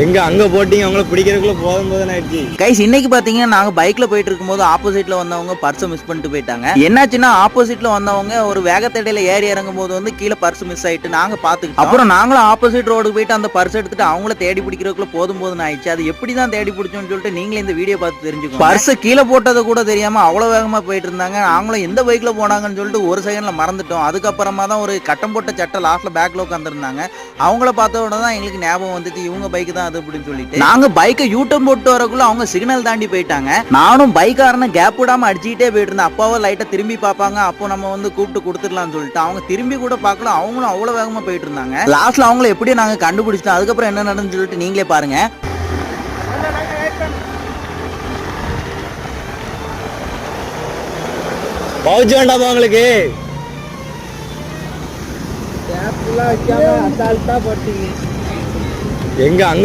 எங்க அங்க போட்டீங்க அவங்கள பிடிக்கிறதுக்குள்ள போதும் போதும் ஆயிடுச்சு. கைஸ் இன்னைக்கு பாத்தீங்கன்னா நாங்க பைக்ல போயிட்டு இருக்கும்போது ஆப்போசிட்ல வந்தவங்க பர்ஸை மிஸ் பண்ணிட்டு போயிட்டாங்க. என்னாச்சுன்னா ஆப்போசிட்ல வந்தவங்க ஒரு வேகத்தடையில ஏறி இறங்கும் போது வந்து கீழே பர்ஸ் மிஸ் ஆயிட்டு நாங்க பாத்துக்கிட்டோம். அப்புறம் நாங்களும் ஆப்போசிட் ரோடு போயிட்டு அந்த பர்ஸ் எடுத்துட்டு அவங்கள தேடி பிடிக்கிறதுக்குள்ள போதும் போதும் ஆயிடுச்சு. அது எப்படி தான் தேடி பிடிச்சோம்னு சொல்லிட்டு நீங்களே இந்த வீடியோ பார்த்து தெரிஞ்சுக்கோங்க. பர்ஸ் கீழே போட்டது கூட தெரியாம அவ்வளவு வேகமா போயிட்டு இருந்தாங்க நாங்களும் எந்த பைக்ல போனாங்கன்னு சொல்லிட்டு ஒரு செகண்ட்ல மறந்துட்டோம். அதுக்கப்புறமா தான் ஒரு கட்டம் போட்ட சட்டை லாஸ்ட்ல பேக்ல உட்காந்துருந்தாங்க அவங்கள பார்த்த உடனே தான் எங்களுக்கு ஞாபகம் வந்துச்சு. இவங்க பைக் தான் அது அப்படின்னு சொல்லிட்டு நாங்க பைக்கை யூட்டன் போட்டு வரக்குள்ள அவங்க சிக்னல் தாண்டி போயிட்டாங்க. நானும் பைக்காரனை கேப் விடாம அடிச்சுக்கிட்டே போயிட்டு இருந்தேன் அப்பாவும் லைட்டா திரும்பி பார்ப்பாங்க. அப்போ நம்ம வந்து கூப்பிட்டு கொடுத்துடலாம்னு சொல்லிட்டு அவங்க திரும்பி கூட பார்க்கல. அவங்களும் அவ்வளவு வேகமா போயிட்டு இருந்தாங்க லாஸ்ட்ல அவங்கள எப்படி நாங்க கண்டுபிடிச்சிட்டோம். அதுக்கப்புறம் என்ன நடந்துன்னு சொல்லிட்டு நீங்களே பாருங்க. பவுச்சு வேண்டாமா உங்களுக்கு? எங்க அங்க